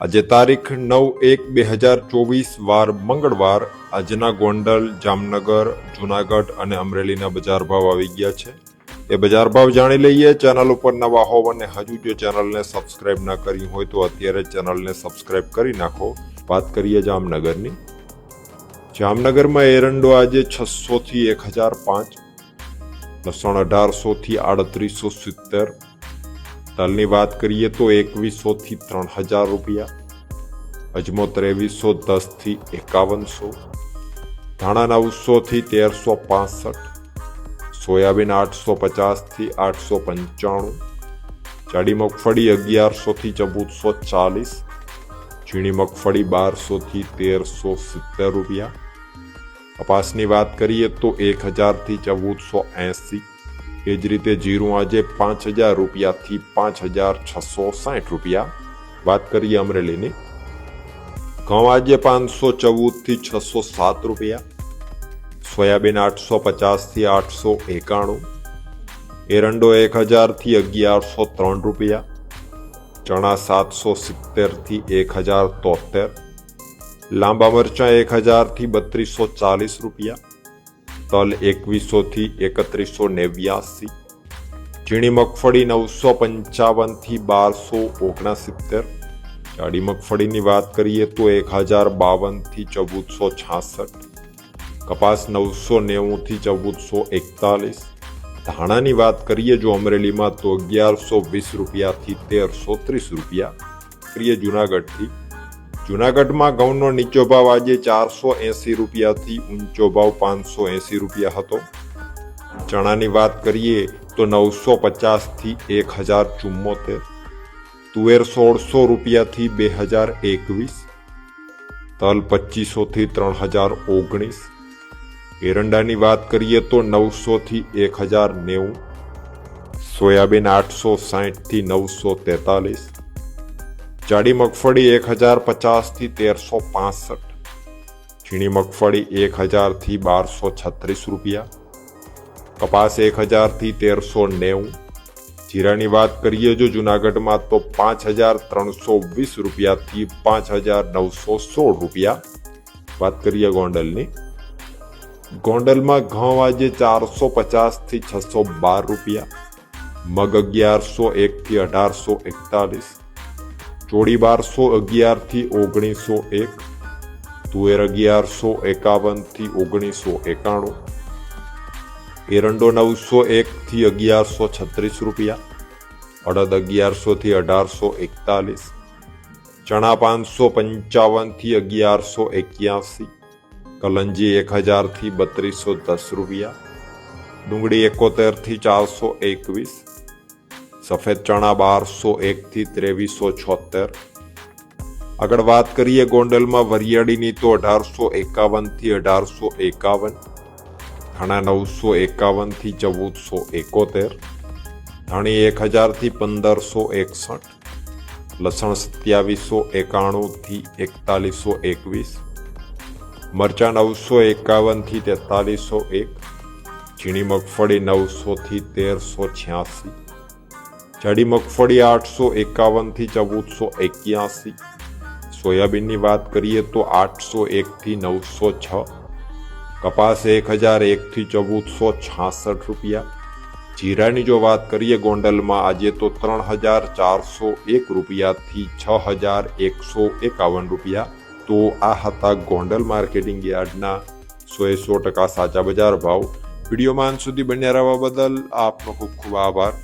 આજે તારીખ નવ એક બે હજાર ચોવીસ વાર મંગળવાર આજના ગોંડલ, જામનગર, જુનાગઢ અને અમરેલીના બજાર ભાવ આવી ગયા છે. એ બજાર ભાવ જાણી લઈએ. ચેનલ ઉપર નવા હોવ અને હજુ જો ચેનલને સબસ્ક્રાઇબ ના કરી હોય તો અત્યારે ચેનલને સબસ્ક્રાઇબ કરી નાખો. વાત કરીએ જામનગરની. જામનગરમાં એરંડો આજે છસો થી એક હજાર પાંચ, લસણ અઢારસો થી આડત્રીસો સિત્તેર તલની વાત કરીએ તો એકવીસો થી ત્રણ હજાર રૂપિયા, અજમો ત્રેવીસો, દસથી એકાવનસો ધાણા નવસો થી તેરસો પાસઠ, સોયાબીન આઠસો પચાસથી આઠસો પંચાણું, જાડી મગફળી અગિયારસોથી ચૌદસો ચાલીસ, ઝીણી મગફળી બારસોથી તેરસો સિત્તેર રૂપિયા. કપાસની વાત કરીએ તો એક હજારથી ચૌદસો એંસી એ જ રીતે જીરું આજે પાંચ હજાર રૂપિયાથી પાંચ હજાર છસો સાઠ રૂપિયા. વાત કરીએ અમરેલીની. ઘઉં આજે પાંચસો ચૌદથી છસો સાત રૂપિયા. સોયાબીન આઠસો પચાસથી આઠસો એકાણું. એરંડો એક હજારથી અગિયારસો ત્રણ રૂપિયા. ચણા સાતસો સિત્તેરથી એક હજાર તોતેર લાંબા મરચાં એક હજારથી બત્રીસો ચાલીસ રૂપિયા. તલ એકવીસોથી એકત્રીસો નેવ્યાસી, ઝીણી મગફળી નવસો પંચાવનથી બારસો ઓગણસિત્તેર, જાડી મગફળીની વાત કરીએ તો એક હજાર બાવનથી ચૌદસો છાસઠ, કપાસ નવસો નેવુંથી ચૌદસો એકતાલીસ. ધાણાની વાત કરીએ જો અમરેલીમાં તો અગિયારસો વીસ રૂપિયાથી તેરસો ત્રીસ રૂપિયા. કરીએ જુનાગઢથી જુનાગઢમાં ઘઉંનો નીચો ભાવ આજે ચારસો એંસી રૂપિયાથી ઊંચો ભાવ પાંચસો એંસી રૂપિયા હતો. ચણાની વાત કરીએ તો નવસો પચાસથી એક હજાર ચુમ્મોતેર, તુવેર સોળસો રૂપિયાથી બે હજાર એકવીસ, તલ પચીસોથી ત્રણ હજાર ઓગણીસ, એરંડાની વાત કરીએ તો નવસોથી એક હજાર નેવું, સોયાબીન આઠસો સાહીઠથી નવસો તેતાલીસ જાડી મગફળી એક હજાર પચાસથી તેરસો પાસઠ. ઝીણી મગફળી એક હજારથી બારસો છત્રીસ રૂપિયા. કપાસ એક હજારથી તેરસો નેવું. જીરાની વાત કરીએ જો જુનાગઢમાં તો પાંચ હજાર ત્રણસો વીસ રૂપિયાથી પાંચ હજાર નવસો સોળ રૂપિયા. વાત કરીએ ગોંડલની. ગોંડલમાં ઘઉં આજે ચારસો પચાસથી છસો બાર રૂપિયા. મગ અગિયારસો એકથી અઢારસો એકતાલીસ. ચોડી બારસો અગિયારથી ઓગણીસો એક, તુવેર અગિયારસો એકાવનથી ઓગણીસો એકાણું, એરંડો નવસો એકથી અગિયારસો છત્રીસ રૂપિયા, અડદ અગિયારસોથી અઢારસો એકતાલીસ, ચણા પાંચસો પંચાવનથી અગિયારસો એક્યાસી, કલંજી એક હજારથી બત્રીસો દસ રૂપિયા, ડુંગળી એકોતેરથી ચારસો એકવીસ સફેદ ચણા બારસો એકથી ત્રેવીસો છોતેર. આગળ વાત કરીએ ગોંડલમાં વરિયાળીની તો અઢારસો એકાવનથી અઢારસો એકાવન. ધાણા નવસો એકાવનથી ચૌદસો એકોતેર. ધાણી એક હજારથી પંદરસો એકસઠ. લસણ સત્યાવીસો એકાણુંથી એકતાલીસો એકવીસ. મરચાં નવસો એકાવનથી તેતાલીસો એક. ઝીણી મગફળી નવસોથી તેરસો છ્યાસી. જાડી મગફળી આઠસો એકાવનથી ચૌદસો એક્યાસી. સોયાબીનની વાત કરીએ તો આઠસો એકથી નવસો છ. કપાસ એક હજાર એકથી ચૌદસો છાસઠ રૂપિયા. જીરાની જો વાત કરીએ ગોંડલમાં, આજે તો ત્રણ હજાર ચારસો એક રૂપિયાથી છ હજાર એકસો એકાવન રૂપિયા. તો આ હતા ગોંડલ માર્કેટિંગ યાર્ડના સો એ સો ટકા સાચા બજાર ભાવ. વિડીયોમાં અંત સુધી બન્યા રહેવા બદલ આપનો ખૂબ ખૂબ આભાર.